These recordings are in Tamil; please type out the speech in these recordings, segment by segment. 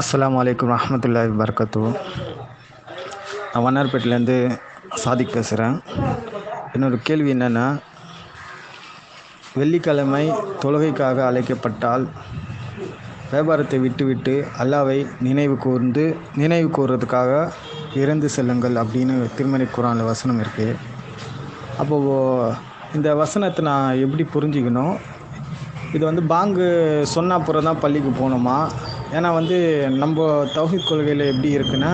அஸ்லாம் வலைக்கம் ரஹமத்துல்லாஹி வபரகாத்து நான் வண்ணார்பேட்டிலேருந்து சாதிக் பேசுகிறேன். என்னோடய கேள்வி என்னென்னா வெள்ளிக்கிழமை தொழுகைக்காக அழைக்கப்பட்டால் வியாபாரத்தை விட்டுவிட்டு அல்லாவை நினைவு கூர்ந்து நினைவு கூறுறதுக்காக இறந்து செல்லுங்கள் அப்படின்னு திருமணி குரானில் வசனம் இருக்குது அப்போது இந்த வசனத்தை நான் எப்படி புரிஞ்சுக்கணும்? இது வந்து பாங்கு சொன்ன அப்புறம் தான் பள்ளிக்கு போகணுமா? ஏன்னா வந்து நம்ம தௌஹித் கொள்கையில் எப்படி இருக்குன்னா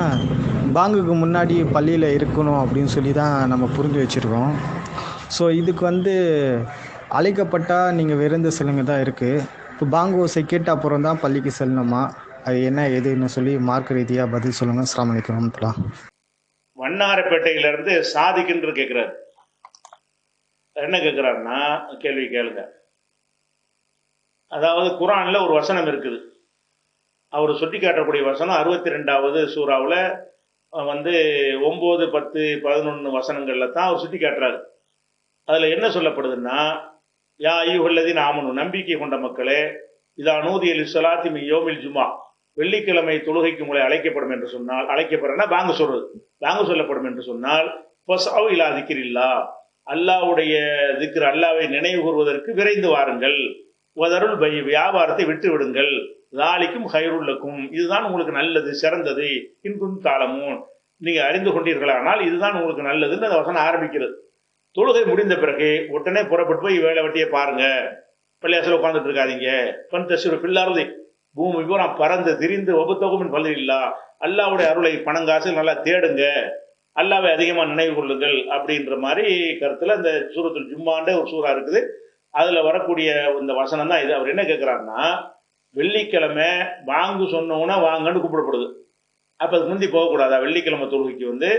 பாங்குக்கு முன்னாடி பள்ளியில் இருக்கணும் அப்படின்னு சொல்லி தான் நம்ம புரிஞ்சு வச்சுருக்கோம். ஸோ இதுக்கு வந்து அழைக்கப்பட்டால் நீங்கள் விருந்து செல்லுங்க தான் இருக்குது இப்போ பாங்கு ஓசை கேட்ட அப்புறம் தான் பள்ளிக்கு செல்லணுமா? அது என்ன எதுன்னு சொல்லி மார்க் ரீதியாக பதில் சொல்லுங்கள் அஸ்ஸலாமு அலைக்கும் வரமத்துல்லாஹ் வண்ணாரப்பேட்டையிலிருந்து சாதிக்குன்று கேட்குறாரு என்ன கேட்குறாருன்னா கேள்வி கேளுங்க. அதாவது குரானில் ஒரு வசனம் இருக்குது. அவர் சுட்டி காட்டக்கூடிய வசனம் அறுபத்தி ரெண்டாவது சூறாவில் வந்து ஒம்பது பத்து பதினொன்று வசனங்களில் தான் அவர் சுட்டி காட்டுறாரு அதில் என்ன சொல்லப்படுதுன்னா யா ஐயுகல்லதின் நாமனும் நம்பிக்கை கொண்ட மக்களே இதா நூதியல் இஸ்லாத்தி மி யோமில் ஜுமா வெள்ளிக்கிழமை தொழுகைக்கு உங்களை அழைக்கப்படும் என்று சொன்னால் அழைக்கப்படுறேன்னா பாங்க சொல்றது. பாங்க சொல்லப்படும் என்று சொன்னால் ஃபஸ்அவ் இல்லா திக்கிரில்லா அல்லாவுடைய திக்ர் அல்லாவை நினைவு கூறுவதற்கு விரைந்து வாருங்கள். உதருள் பை வியாபாரத்தை விட்டு விடுங்கள். லாலிக்கும் ஹைருல்லக்கும் இதுதான் உங்களுக்கு நல்லது சிறந்தது. இன்கும் தாளமும் நீங்கள் அறிந்து கொண்டீர்களானால் இதுதான் உங்களுக்கு நல்லதுன்னு அந்த வசனம் ஆரம்பிக்கிறது. தொழுகை முடிந்த பிறகு உடனே புறப்பட்டு போய் வேலை வெட்டியை பாருங்க. பள்ளியாசில் உட்காந்துட்டு இருக்காதீங்க. பன் தசுரு பில்லாரதி பூமி பூரா பறந்து திரிந்து ஒபுத்தொகுமின் பல்லு இல்லா அல்லாவுடைய அருளை பணங்காசு நல்லா தேடுங்க. அல்லாவை அதிகமாக நினைவு கொள்ளுங்கள் அப்படின்ற மாதிரி கருத்தில் இந்த சூரத்தில் ஜும்மான்ற ஒரு சூறா இருக்குது. அதில் வரக்கூடிய இந்த வசனம் தான் இது. அவர் என்ன கேட்குறாருன்னா வெள்ளிக்கிழமை வாங்கு சொன்னோன்னா வாங்கன்னு கூப்பிடப்படுது. அப்போ அதுக்கு முந்தி போகக்கூடாதா? வெள்ளிக்கிழமை தொழுகைக்கு வந்து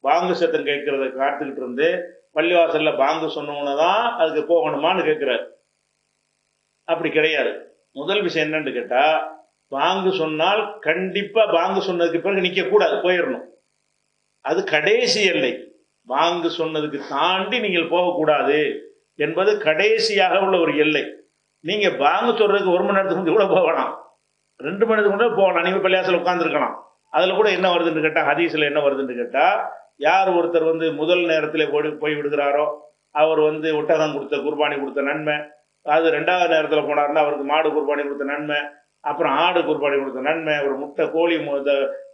பாங்கு சத்தம் கேட்கறத காத்துக்கிட்டு இருந்து பள்ளிவாசலில் பாங்கு சொன்னோன்னு தான் அதுக்கு போகணுமான்னு கேட்குறாரு. அப்படி கிடையாது. முதல் விஷயம் என்னன்னு கேட்டால் பாங்கு சொன்னால் கண்டிப்பாக பாங்கு சொன்னதுக்கு பிறகு நிற்கக்கூடாது போயிடணும். அது கடைசி எல்லை. பாங்கு சொன்னதுக்கு தாண்டி நீங்கள் போகக்கூடாது என்பது கடைசியாக உள்ள ஒரு எல்லை. நீங்க வாங்க சொல்றதுக்கு ஒரு மணி நேரத்துக்கு முந்தி கூட போகலாம். ரெண்டு மணி நேரத்துக்கு கூட போகலாம். நீங்க பள்ளியாசல் உட்காந்துருக்கலாம் அதுல கூட என்ன வருதுன்னு கேட்டா ஹதீஸ்ல என்ன வருதுன்னு கேட்டா யார் ஒருத்தர் வந்து முதல் நேரத்தில் போய் போய் விடுகிறாரோ அவர் வந்து ஒட்டகம் கொடுத்த குர்பானி கொடுத்த நன்மை. அது ரெண்டாவது நேரத்தில் போனார்னா அவருக்கு மாடு குர்பானி கொடுத்த நன்மை. அப்புறம் ஆடு குர்பானி கொடுத்த நன்மை. ஒரு முட்டை கோழி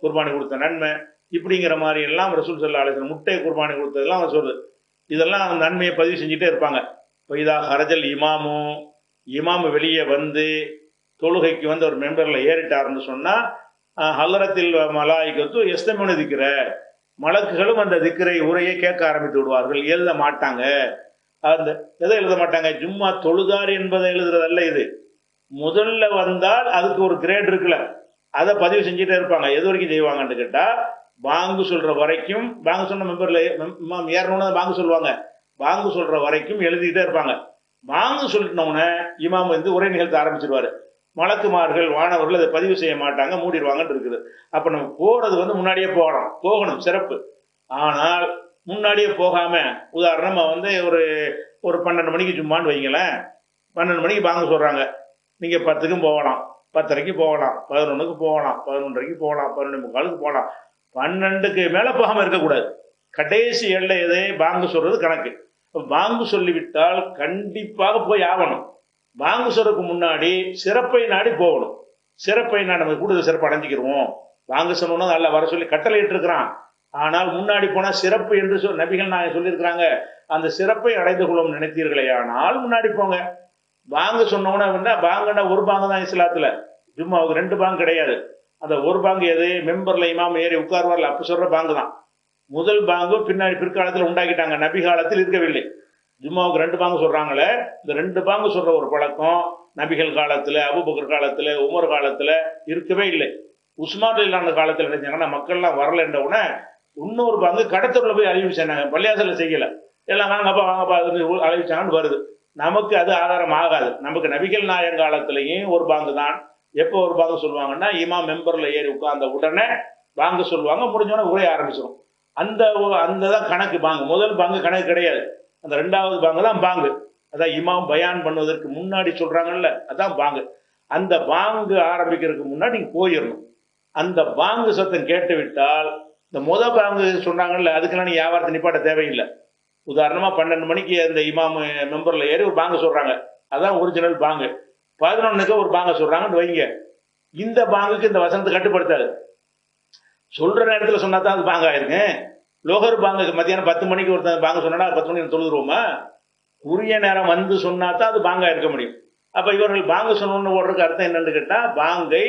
குர்பானி கொடுத்த நன்மை. இப்படிங்கிற மாதிரி எல்லாம் ரசூல் சல்லா அலிசன் முட்டை குர்பானி கொடுத்ததெல்லாம் அவர் சொல்றது. இதெல்லாம் அந்த நன்மையை பதிவு செஞ்சுட்டே இருப்பாங்க. இப்போ இதா ஹரஜல் இமாமும் இமாம் வெளியே வந்து தொழுகைக்கு வந்து ஒரு மெம்பரில் ஏறிட்டார்னு சொன்னால் ஹல்லரத்தில் மலாய்க்கத்து எஸ்தமனு திக்கிற. மலக்குகளும் அந்த திக்கரை உரையை கேட்க ஆரம்பித்து விடுவார்கள். எழுத மாட்டாங்க. அந்த எதை எழுத மாட்டாங்க? ஜும்மா தொழுதார் என்பதை எழுதுறதல்ல இது. முதல்ல வந்தால் அதுக்கு ஒரு கிரேட் இருக்குல்ல. அதை பதிவு செஞ்சுட்டே இருப்பாங்க. எது வரைக்கும் செய்வாங்கன்னு கேட்டால் பாங்கு சொல்கிற வரைக்கும் பாங்கு சொன்ன மெம்பரில் இமாம் ஏறணும்னு பாங்கு சொல்லுவாங்க. பாங்கு சொல்கிற வரைக்கும் எழுதிக்கிட்டே இருப்பாங்க. வாங்க சொல்லிட்டோன்னே இமாம் வந்து உரை நிகழ்த்த ஆரம்பிச்சிருவாரு. மலக்குமார்கள் வானவர்கள் அதை பதிவு செய்ய மாட்டாங்க மூடிடுவாங்கன்னு இருக்குது. அப்போ நம்ம போகிறது வந்து முன்னாடியே போகணும். போகணும் சிறப்பு. ஆனால் முன்னாடியே போகாமல் உதாரணமாக வந்து ஒரு ஒரு பன்னெண்டு மணிக்கு சும்மான்னு வைங்களேன். பன்னெண்டு மணிக்கு வாங்க சொல்கிறாங்க நீங்கள் பத்துக்கும் போகலாம். பத்தரைக்கு போகலாம். பதினொன்றுக்கு போகலாம். பதினொன்றரைக்கு போகலாம். பன்னெண்டு முக்காலுக்கு போகலாம். பன்னெண்டுக்கு மேலே போகாமல் இருக்கக்கூடாது. கடைசி எல்லை எதை பாங்கு சொல்கிறது கணக்கு. வாங்கு சொல்லிவிட்டால் கண்டிப்பாக போய் ஆகணும். பாங்கு சொல்றதுக்கு முன்னாடி சிறப்பை நாடி போகணும். சிறப்பை நாடி நம்ம கூடுதல் சிறப்பு அடைஞ்சிக்கிருவோம். வாங்க சொன்னோம்னா நல்லா வர சொல்லி கட்டளை இருக்கிறான் ஆனால் முன்னாடி போனால் சிறப்பு என்று சொல் நபிகள் நான் சொல்லியிருக்கிறாங்க. அந்த சிறப்பை அடைந்து கொள்ளும் நினைத்தீர்களே ஆனால் முன்னாடி போங்க. வாங்க சொன்னோன்னா என்ன பாங்குன்னா ஒரு பாங்கு தான் இஸ்லாத்தில். ஜும்மாவுக்கு ரெண்டு பாங்கு கிடையாது. அந்த ஒரு பாங்கு எது? மெம்பர்ல இமாம் ஏறி உட்கார்வார்ல அப்போ சொல்கிற பாங்கு தான். முதல் பாங்கு பின்னாடி பிற்காலத்தில் உண்டாக்கிட்டாங்க. நபி காலத்தில் இருக்கவில்லை. ஜும்மாவுக்கு ரெண்டு பாங்கு சொல்கிறாங்களே இந்த ரெண்டு பாங்கு சொல்கிற ஒரு பழக்கம் நபிகள் காலத்தில் அபுபக்கர் காலத்தில் உமர் காலத்தில் இருக்கவே இல்லை. உஸ்மான் இல்லாத காலத்தில் நினைச்சாங்கன்னா மக்கள்லாம் வரலன்ற உடனே இன்னொரு பாங்கு கடத்தூரில் போய் அறிவிச்சாங்க பள்ளியாசல செய்யலை. எல்லாம் வாங்கப்பா வாங்கப்பா அதுன்னு அறிவிச்சாங்கன்னு வருது. நமக்கு அது ஆதாரம் ஆகாது. நமக்கு நபிகள் நாயன் காலத்திலையும் ஒரு பாங்கு தான். எப்போ ஒரு பாங்கு சொல்லுவாங்கன்னா இமா மெம்பரில் ஏறி உட்கார்ந்த உடனே பாங்கு சொல்லுவாங்க. முடிஞ்சோடனே உரைய ஆரம்பிச்சிடும் அந்த அந்த தான் கணக்கு பாங்கு. முதல் பாங்கு கணக்கு கிடையாது. அந்த ரெண்டாவது பாங்கு தான் பாங்கு. அதான் இமாம் பயான் பண்ணுவதற்கு முன்னாடி சொல்கிறாங்கல்ல அதான் பாங்கு. அந்த பாங்கு ஆரம்பிக்கிறதுக்கு முன்னாடி நீங்கள் போயிடணும் அந்த பாங்கு சத்தம் கேட்டு விட்டால் இந்த முத பாங்கு சொன்னாங்கல்ல அதுக்கெல்லாம் நீ வியாபாரத்தை நிப்பாட்ட தேவையில்லை. உதாரணமாக பன்னெண்டு மணிக்கு அந்த இமாம் மெம்பரில் ஏறி ஒரு பாங்கு சொல்கிறாங்க அதான் ஒரிஜினல் பாங்கு. பதினொன்றுக்கு ஒரு பாங்க சொல்கிறாங்கன்னு வைங்க. இந்த பாங்குக்கு இந்த வசனத்தை கட்டுப்படுத்தாது. சொல்ற நேரத்தில் சொன்னா தான் அது பாங்க ஆயிருங்க. லோகர் பாங்குக்கு மத்தியானம் பத்து மணிக்கு ஒருத்தன் பாங்க சொன்னா பத்து மணிக்கு தொழுதுருவோமா? உரிய நேரம் வந்து சொன்னா தான் அது பாங்கா இருக்க முடியும். அப்போ இவர்கள் பாங்க சொல்லணும்னு ஓடுறதுக்கு அர்த்தம் என்னன்னு கேட்டால் பாங்கை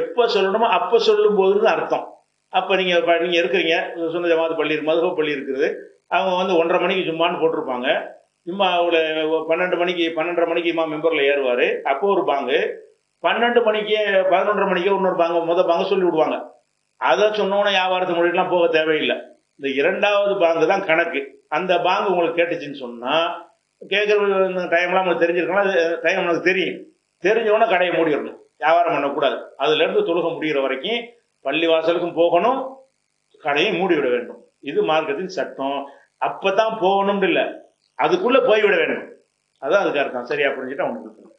எப்போ சொல்லணுமோ அப்போ சொல்லும் போதுன்னு அர்த்தம். அப்போ நீங்கள் நீங்கள் இருக்கிறீங்க சொன்ன ஜமாத் பள்ளி இருக்கு பள்ளி இருக்குது. அவங்க வந்து ஒன்றரை மணிக்கு சும்மான்னு போட்டிருப்பாங்க. இம்மா அவளை பன்னெண்டு மணிக்கு பன்னெண்டரை மணிக்கு இம்மா மெம்பரில் ஏறுவாரு. அப்போ ஒரு பாங்கு. பன்னெண்டு மணிக்கு பதினொன்றரை மணிக்கே இன்னொரு பாங்க முத பாங்க சொல்லி விடுவாங்க அதை சொன்னோன்னே வியாபாரத்து மொழிக்கெல்லாம் போக தேவையில்லை. இந்த இரண்டாவது பாங்கு தான் கணக்கு. அந்த பாங்கு உங்களுக்கு கேட்டுச்சுன்னு சொன்னால் கேட்குற டைம்லாம் உங்களுக்கு தெரிஞ்சிருக்கலாம் டைம் உங்களுக்கு தெரியும். தெரிஞ்சவொன்னே கடையை மூடிடணும். வியாபாரம் பண்ணக்கூடாது. அதுலேருந்து தொழுக முடிகிற வரைக்கும் பள்ளி வாசலுக்கும் போகணும் கடையை மூடிவிட வேண்டும். இது மார்க்கத்தின் சட்டம். அப்போ தான் போகணும்னு இல்லை. அதுக்குள்ளே போய்விட வேண்டும். அதான் அதுக்கு அர்த்தம். சரியா புரிஞ்சுட்டு அவனுக்கு